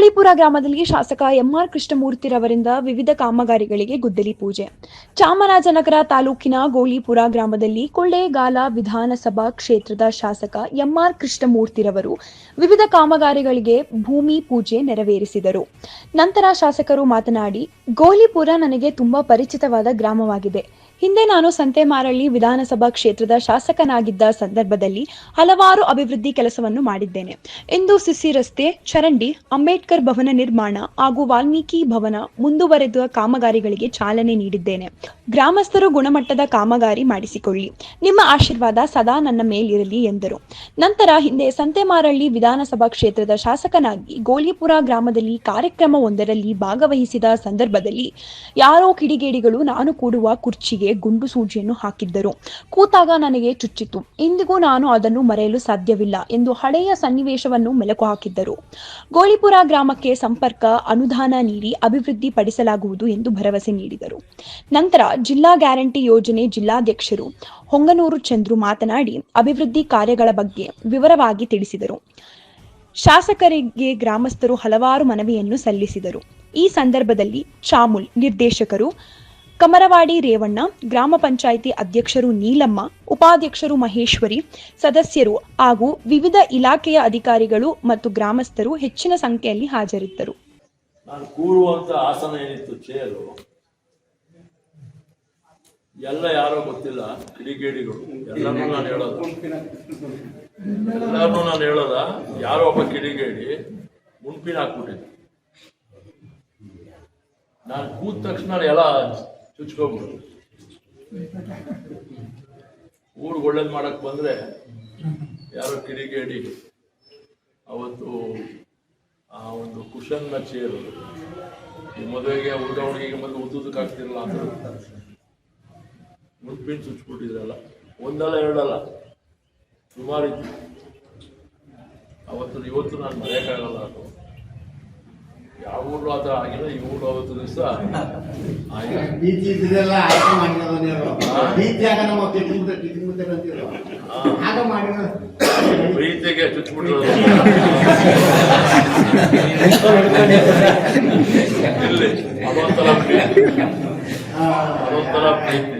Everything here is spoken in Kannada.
ಗೋಲಿಪುರ ಗ್ರಾಮದಲ್ಲಿ ಶಾಸಕ ಎಂಆರ್ ಕೃಷ್ಣಮೂರ್ತಿ ರವರಿಂದ ವಿವಿಧ ಕಾಮಗಾರಿಗಳಿಗೆ ಗುದ್ದಲಿ ಪೂಜೆ. ಚಾಮರಾಜನಗರ ತಾಲೂಕಿನ ಗೋಲಿಪುರ ಗ್ರಾಮದಲ್ಲಿ ಕೊಳ್ಳೇಗಾಲ ವಿಧಾನಸಭಾ ಕ್ಷೇತ್ರದ ಶಾಸಕ ಎಂಆರ್ ಕೃಷ್ಣಮೂರ್ತಿ ರವರು ವಿವಿಧ ಕಾಮಗಾರಿಗಳಿಗೆ ಭೂಮಿ ಪೂಜೆ ನೆರವೇರಿಸಿದರು. ನಂತರ ಶಾಸಕರು ಮಾತನಾಡಿ ಗೋಲಿಪುರ ನನಗೆ ತುಂಬಾ ಪರಿಚಿತವಾದ ಗ್ರಾಮವಾಗಿದೆ. ಹಿಂದೆ ನಾನು ಸಂತೆಮಾರಳ್ಳಿ ವಿಧಾನಸಭಾ ಕ್ಷೇತ್ರದ ಶಾಸಕನಾಗಿದ್ದ ಸಂದರ್ಭದಲ್ಲಿ ಹಲವಾರು ಅಭಿವೃದ್ಧಿ ಕೆಲಸವನ್ನು ಮಾಡಿದ್ದೇನೆ. ಇಂದು ಸಿಸಿ ರಸ್ತೆ, ಚರಂಡಿ, ಅಂಬೇಡ್ಕರ್ ಭವನ ನಿರ್ಮಾಣ ಹಾಗೂ ವಾಲ್ಮೀಕಿ ಭವನ ಮುಂದುವರೆದ ಕಾಮಗಾರಿಗಳಿಗೆ ಚಾಲನೆ ನೀಡಿದ್ದೇನೆ. ಗ್ರಾಮಸ್ಥರು ಗುಣಮಟ್ಟದ ಕಾಮಗಾರಿ ಮಾಡಿಸಿಕೊಳ್ಳಿ. ನಿಮ್ಮ ಆಶೀರ್ವಾದ ಸದಾ ನನ್ನ ಮೇಲಿರಲಿ ಎಂದರು. ನಂತರ ಹಿಂದೆ ಸಂತೆಮಾರಳ್ಳಿ ವಿಧಾನಸಭಾ ಕ್ಷೇತ್ರದ ಶಾಸಕನಾಗಿ ಗೋಲಿಪುರ ಗ್ರಾಮದಲ್ಲಿ ಕಾರ್ಯಕ್ರಮವೊಂದರಲ್ಲಿ ಭಾಗವಹಿಸಿದ ಸಂದರ್ಭದಲ್ಲಿ ಯಾರೋ ಕಿಡಿಗೇಡಿಗಳು ನಾನು ಕೂಡುವ ಕುರ್ಚಿಗೆ ಗುಂಡು ಸೂಜಿಯನ್ನು ಹಾಕಿದ್ದರು. ಕೂತಾಗ ನನಗೆ ಚುಚ್ಚಿತು ಇಂದಿಗೂ ನಾನು ಅದನ್ನು ಮರೆಯಲು ಸಾಧ್ಯವಿಲ್ಲ ಎಂದು ಹಳೆಯ ಸನ್ನಿವೇಶವನ್ನು ಮೆಲುಕು ಹಾಕಿದ್ದರು. ಗೋಳಿಪುರ ಗ್ರಾಮಕ್ಕೆ ಸಂಪರ್ಕ, ಅನುದಾನ ನೀಡಿ ಅಭಿವೃದ್ಧಿ ಪಡಿಸಲಾಗುವುದು ಎಂದು ಭರವಸೆ ನೀಡಿದರು. ನಂತರ ಜಿಲ್ಲಾ ಗ್ಯಾರಂಟಿ ಯೋಜನೆ ಜಿಲ್ಲಾಧ್ಯಕ್ಷರು ಹೊಂಗನೂರು ಚಂದ್ರು ಮಾತನಾಡಿ, ಅಭಿವೃದ್ಧಿ ಕಾರ್ಯಗಳ ಬಗ್ಗೆ ವಿವರವಾಗಿ ತಿಳಿಸಿದರು. ಶಾಸಕರಿಗೆ ಗ್ರಾಮಸ್ಥರು ಹಲವಾರು ಮನವಿಯನ್ನು ಸಲ್ಲಿಸಿದರು. ಈ ಸಂದರ್ಭದಲ್ಲಿ ಚಾಮುಲ್ ನಿರ್ದೇಶಕರು ಕಮರವಾಡಿ ರೇವಣ್ಣ, ಗ್ರಾಮ ಪಂಚಾಯಿತಿ ಅಧ್ಯಕ್ಷರು ನೀಲಮ್ಮ, ಉಪಾಧ್ಯಕ್ಷರು ಮಹೇಶ್ವರಿ, ಸದಸ್ಯರು ಹಾಗೂ ವಿವಿಧ ಇಲಾಖೆಯ ಅಧಿಕಾರಿಗಳು ಮತ್ತು ಗ್ರಾಮಸ್ಥರು ಹೆಚ್ಚಿನ ಸಂಖ್ಯೆಯಲ್ಲಿ ಹಾಜರಿದ್ದರು. ನಾನು ಕೂರುವಂತ ಆಸನ ಏನಿತ್ತು ಚೇರು ಎಲ್ಲ ಯಾರೋ ಗೊತ್ತಿಲ್ಲ, ಕಿಡಿಗೇಡಿಗಳು. ಎಲ್ಲರೂ ನಾನು ಹೇಳೋದ. ಎಲ್ಲರೂ ನಾನು ಹೇಳೋದ, ಯಾರೋ ಒಬ್ಬ ಕಿಡಿಗೇಡಿ ಮುನ್ಪಿನ ಹಾಕ್ಬಿಟ್ಟಿದ್ದೆ. ನಾನು ಕೂತ ತಕ್ಷಣ ಎಲ್ಲ ಚುಚ್ಕೊಂಡ್ಬಿಡು ಊರಿಗೆ ಒಳ್ಳೇದು ಮಾಡಕ್ ಬಂದ್ರೆ ಯಾರೋ ಕಿಡಿಗೇಡಿ. ಅವತ್ತು ಆ ಒಂದು ಕುಶನ್ನ ಚೇರು ಈ ಮದುವೆಗೆ ಹುಡುಗ ಹುಡುಗಿಗೆ ಮೊದಲು ಉದ್ದುದಕ್ಕೆ ಆಗ್ತಿರಲ್ಲ ಅಂತ ಮುನ್ಪಿನ್ ಚುಚ್ಬಿಟ್ಟಿದ್ರಲ್ಲ ಒಂದಲ್ಲ ಎರಡಲ್ಲ ಸುಮಾರು ಇತ್ತು ಅವತ್ತು ಇವತ್ತು ನಾನು ಮರೆಯೋಕ್ಕಾಗಲ್ಲ ಅದು. ಯಾವ ಊರು ಆ ಥರ ಆಗಿಲ್ಲ ಈ ಊರು ಆಗುತ್ತೆ ದಿವಸ ಬೀಚ್ ಇದ್ರೆಲ್ಲ ಆಯ್ಕೆ ಮಾಡಿರೋದು ನೀವು ಬೀಚ್ ಆಗ ನಮ್ಮ ಕಿಟ್ಮುದ್ದೆ ಕಿಟ್ಮುದ್ದೆ ಅಂತಿರೋ ಆಗ ಮಾಡಿರೋ ಪ್ರೀತಿಗೆ ಚುಚ್ಬಿಟ್ಟಿರೋದು ಇಲ್ಲಿ ಅದೊಂಥರ ಪ್ರೀತಿ ಅದೊಂಥರ ಪ್ರೀತಿ